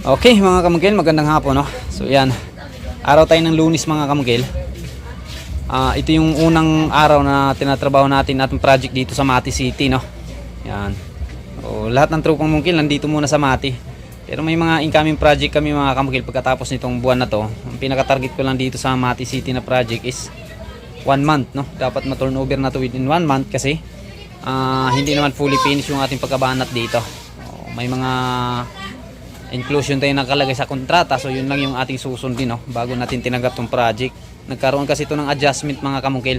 Okay mga kamugil, magandang hapon no. So yan, araw tayo ng lunis mga kamugil. Ah, ito yung unang araw na tinatrabaho natin atong project dito sa Mati City no. Yan. So, lahat ng trupang mungkil nandito muna sa Mati. Pero may mga incoming project kami mga kamugil pagkatapos nitong buwan na to. Ang pinaka-target ko lang dito sa Mati City na project is one month no. Dapat ma-turnover na to within one month kasi ah, hindi naman fully finished yung ating pagkabanat dito. Oh, may mga inclusion tayo nakalagay sa kontrata. So yun lang yung ating susundin no? Bago natin tinanggap tong project. Nagkaroon kasi ito ng adjustment mga kamungkil.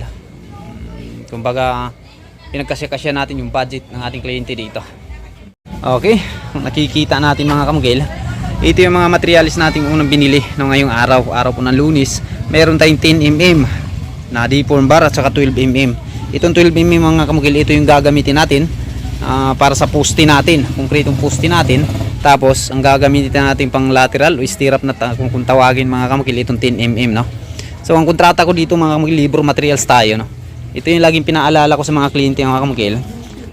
Kumbaga pinagkasya-kasya natin yung budget ng ating kliyente dito. Okay nakikita natin mga kamungkil. Ito yung mga materialis nating unang binili no ngayong araw. Araw po ng lunis meron tayong 10mm na deform bar at saka 12mm itong 12mm mga kamungkil ito yung gagamitin natin ah, para sa poste natin konkretong poste natin tapos ang gagamitin natin pang lateral o stirrup na kung, kung tawagin mga kamukil itong 10mm no? So ang kontrata ko dito mga kamukil libro materials tayo no? Ito yung laging pinaalala ko sa mga kliyente mga kamukil.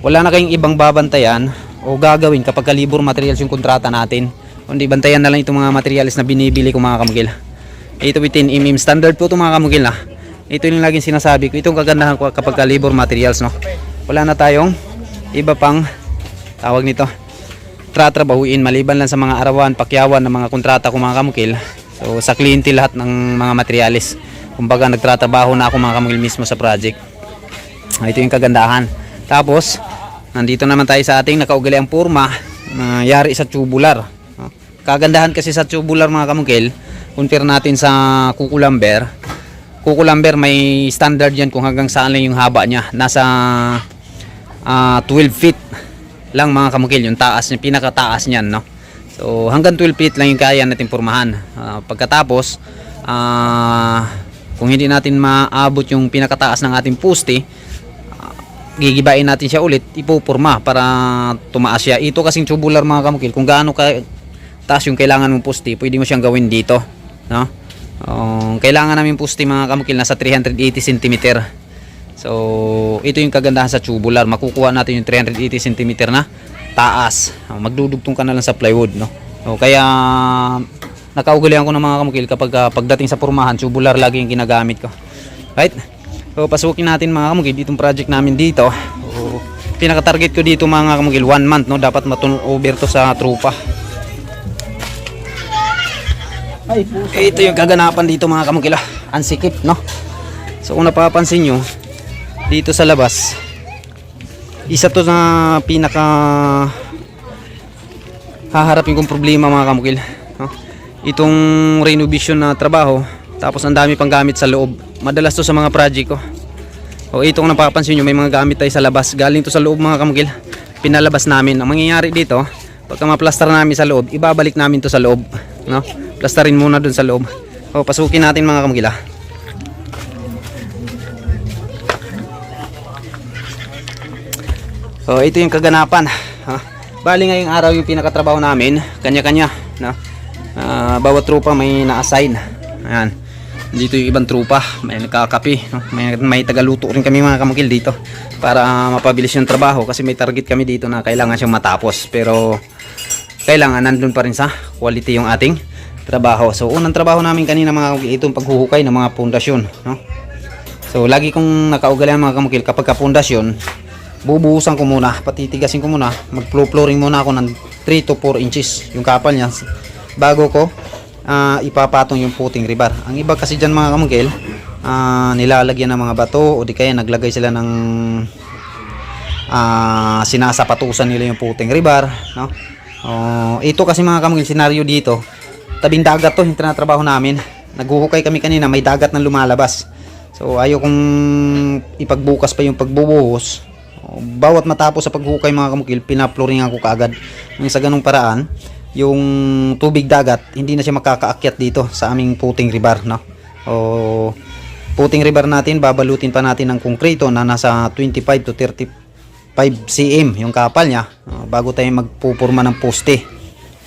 Wala na kayong ibang babantayan o gagawin kapag ka libro materials yung kontrata natin. Kundi bantayan na lang itong mga materials na binibili ko mga kamukil. Ito with 10mm standard po ito mga kamukil ha ito yung laging sinasabi ko. Itong kagandahan ko kapag ka labor materials no? Wala na tayong iba pang tawag nito tratrabahuin maliban lang sa mga arawan, pakyawan ng mga kontrata ko mga kamukil. So sa kliyente lahat ng mga materialis. Kumbaga nagtratrabaho na ako mga kamukil mismo sa project. Ito yung kagandahan. Tapos nandito naman tayo sa ating nakaugaliang forma na yari sa tubular. Ah, Kagandahan kasi sa tubular mga kamukil, compare natin sa kukulamber. Kukulamber may standard yan kung hanggang saan lang yung haba niya. Nasa ah, 12 feet lang mga kamukil yung taas niya pinakataas niyan no? So hanggang 12 feet lang yung kaya natin pormahan Ah, pagkatapos ah, kung hindi natin maabot yung pinakataas ng ating poste ah, gigibain natin siya ulit ipupurma para tumaas siya. Ito kasing tubular mga kamukil kung gaano ka taas yung kailangan mong poste pwede mo siyang gawin dito no? Ang kailangan namin poste mga kamukil nasa 380 cm So, ito yung kagandahan sa tubular. Makukuha natin yung 380 cm na taas. Oh, Magdudugtong ka na lang sa plywood, no? So, kaya nakaugalian ko ng mga kamukil kapag ah, pagdating sa pormahan, tubular lagi yung ginagamit ko. Right? So, pasukin natin mga kamukil itong project namin dito. So, pinaka-target ko dito mga kamukil, one month, no? Dapat matun over to sa trupa. Ay. Ito yung kaganapan dito mga kamukil, ah. Ang sikip, no? So, kung napapansin nyo, dito sa labas. Isa to na pinaka haharapin kong problema mga kamukil. No? itong renovation na trabaho tapos ang dami pang gamit sa loob. Madalas to sa mga project ko. O ito kung napapansin nyo may mga gamit tayo sa labas. Galing to sa loob mga kamukil. Pinalabas namin. Ang mangyayari dito pagka maplastar namin sa loob ibabalik namin to sa loob. No? plastarin muna dun sa loob. O pasukin natin mga kamukil ah. So ito yung kaganapan. Ha? Bali ngayong araw yung pinakatrabaho namin, kanya-kanya, no? Ah, bawat trupa may na-assign. Ayan. Dito yung ibang trupa, may nagkakape, no? May may tagaluto rin kami mga kamukil dito para mapabilis yung trabaho kasi may target kami dito na kailangan siyang matapos. Pero kailangan nandun pa rin sa quality yung ating trabaho. So unang trabaho namin kanina mga kamukil itong paghuhukay ng mga pundasyon, no? So lagi kong nakaugalian mga kamukil kapag ka pundasyon, bubuhusan ko muna, patitigasin ko muna, mag-flooring muna ako ng 3 to 4 inches yung kapal niya bago ko ah, ipapatong yung puting rebar. Ang iba kasi dyan mga kamugil, ah, nilalagyan ng mga bato o di kaya naglagay sila ng ah, sinasapatusan nila yung puting rebar, no? Oh, ito kasi mga kamugil, senaryo dito, tabing dagat to, yung tinatrabaho namin. Naghuhukay kami kanina, may dagat na lumalabas. So ayaw kong ipagbukas pa yung pagbubuhos. Bawat matapos sa paghukay mga kamukil, pinaploringan ko kaagad. Nang sa ganung paraan, yung tubig dagat, hindi na siya makakaakyat dito sa aming puting rebar. No? O, puting rebar natin, babalutin pa natin ng konkreto na nasa 25 to 35 cm yung kapal niya bago tayo magpupurma ng poste.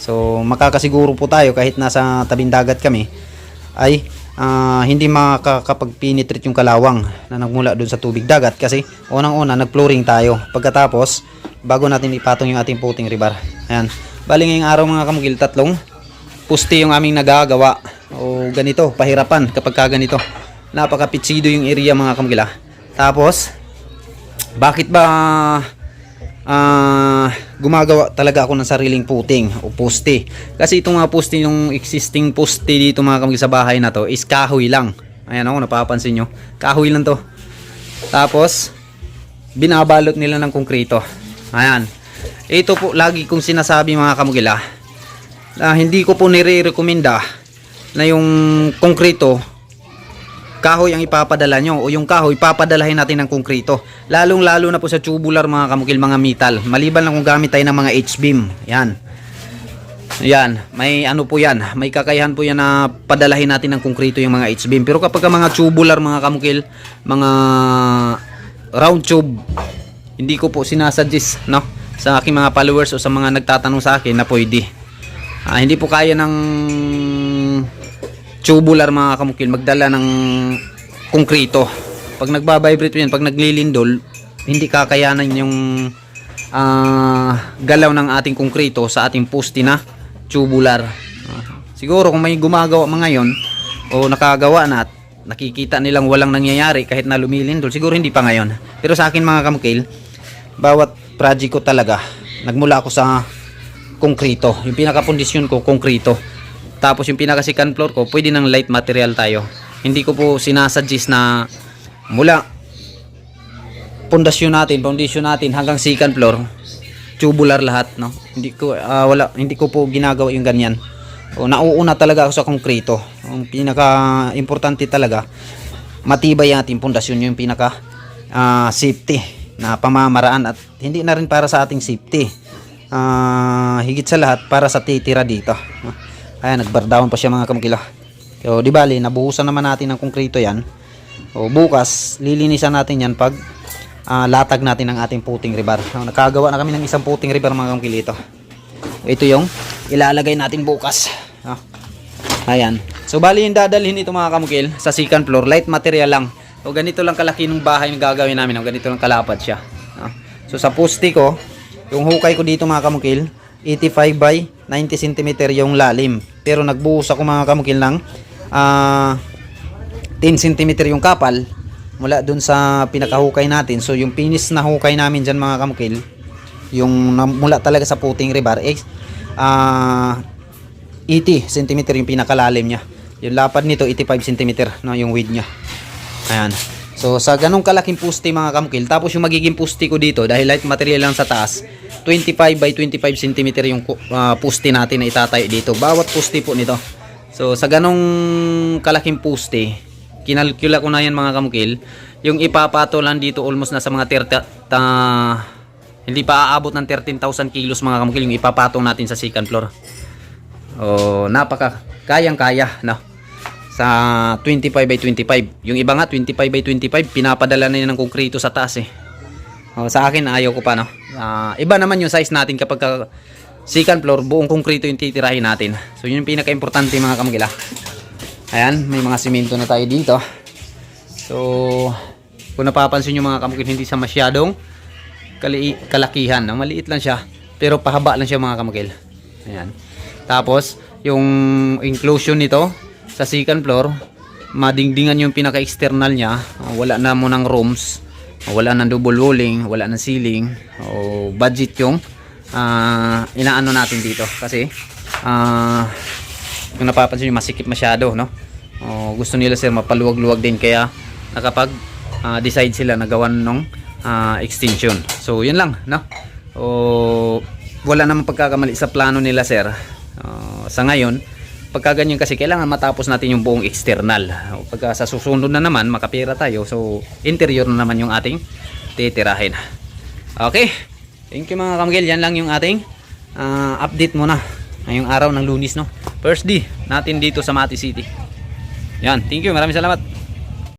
So makakasiguro po tayo kahit nasa tabing dagat kami ay ah, hindi makakapag-penetrate yung kalawang na nagmula doon sa tubig dagat kasi unang-una nag-flooring tayo. Pagkatapos, bago natin ipatong yung ating puting rebar. Ayan. Bali ngayong araw mga kamugil, tatlong puste yung aming nagagawa. O ganito, pahirapan kapag ka ganito. Napakapitsido yung area mga kamukil ah. Tapos, bakit ba ah gumagawa talaga ako ng sariling puting o poste. Kasi itong mga poste yung existing poste dito mga kamig sa bahay na to is kahoy lang. Ayan ako, napapansin nyo. Kahoy lang to. Tapos, binabalot nila ng konkrito. Ayan. Ito po, lagi kong sinasabi mga kamugila, na hindi ko po nire-recommenda na yung konkrito kahoy ang ipapadala nyo. O yung kahoy papadalahin natin ng konkrito lalong lalo na po sa tubular mga kamukil mga metal. Maliban lang kung gamit tayo ng mga H-beam. Yan. Yan. May ano po yan. May kakayahan po yan na padalahin natin ng konkrito yung mga H-beam. Pero kapag ka mga tubular mga kamukil mga round tube hindi ko po sinasuggest no? Sa aking mga followers o sa mga nagtatanong sa akin na pwede. Ah, hindi po kaya ng tubular mga kamukil magdala ng konkrito. Pag nagbabibrate yan, pag naglilindol, hindi kakayanan yung ah, galaw ng ating konkrito sa ating poste na tubular. Siguro kung may gumagawa mga yon o nakagawa na at nakikita nilang walang nangyayari kahit na lumilindol, siguro hindi pa ngayon. Pero sa akin mga kamukil, bawat project ko talaga, nagmula ako sa konkrito. Yung pinaka-pundisyon ko, konkrito. Tapos yung pinaka second floor ko, pwede ng light material tayo. Hindi ko po sinasuggest na mula pundasyon natin, foundation natin hanggang second floor, tubular lahat, no? Hindi ko ah, wala, hindi ko po ginagawa yung ganyan. O nauuna talaga ako sa konkrito. Ang pinaka importante talaga matibay ang ating pundasyon yung pinaka ah, safety na pamamaraan at hindi na rin para sa ating safety. Ah, higit sa lahat para sa titira dito. no? Ayan, nagbardawan pa siya mga kamkila. So, di bali, nabuhusan naman natin ng konkrito yan. O, bukas, lilinisan natin yan pag ah, latag natin ang ating puting rebar. So, nakagawa na kami ng isang puting rebar mga kamkila ito. Ito yung ilalagay natin bukas. No? Ayan. So, bali yung dadalhin ito mga kamukil sa second floor. Light material lang. So, ganito lang kalaki ng bahay na gagawin namin. O, ganito lang kalapad siya. No? So, sa poste ko, yung hukay ko dito mga kamukil, 85 by 90 cm yung lalim. Pero nagbuhos ako mga kamukil ng ah 10 cm yung kapal mula dun sa pinakahukay natin. So yung finish na hukay namin dyan mga kamukil, yung mula talaga sa puting rebar, eh, ah 80 cm yung pinakalalim niya. Yung lapad nito 85 cm no, yung width niya. Ayan. So sa ganong kalaking puste mga kamukil, tapos yung magiging puste ko dito dahil light material lang sa taas, 25 by 25 cm yung uh, puste natin na itatayo dito. Bawat puste po nito. So sa ganong kalaking puste, kinalkula ko na yan mga kamukil, yung ipapato lang dito almost na sa mga 30 ta- hindi pa aabot ng 13,000 kilos mga kamukil yung ipapatong natin sa second floor. Oh, napaka kayang-kaya, no? Sa 25 by 25. Yung iba nga 25 by 25, pinapadala na yan ng konkrito sa taas eh. Oh, sa akin ayaw ko pa no. Ah, iba naman yung size natin kapag ka second floor buong konkrito yung titirahin natin. So yun yung pinaka-importante mga kamagila. Ayan, may mga simento na tayo dito. So kung napapansin nyo mga kamukil, hindi sa masyadong kalakihan. No? Maliit lang siya, pero pahaba lang siya mga kamukil. Ayan. Tapos, yung inclusion nito sa second floor, madingdingan yung pinaka-external niya. Uh, Wala na mo ng rooms, uh, wala ng double walling, wala ng ceiling. O budget yung ah, inaano natin dito. Kasi, ah, kung napapansin nyo, masikip masyado, no? O, gusto nila sir mapaluwag-luwag din kaya nakapag ah, decide sila na gawan ng ah, extension. So, yun lang, no? O, wala namang pagkakamali sa plano nila sir. Ah, sa ngayon, pagka ganyan kasi kailangan matapos natin yung buong external. Pagka sa susunod na naman, makapira tayo. So, interior na naman yung ating titirahin. Okay. Thank you mga kamgil. Yan lang yung ating ah, update muna. Ngayong araw ng lunis, no? First day natin dito sa Mati City. Yan. Thank you. Maraming salamat.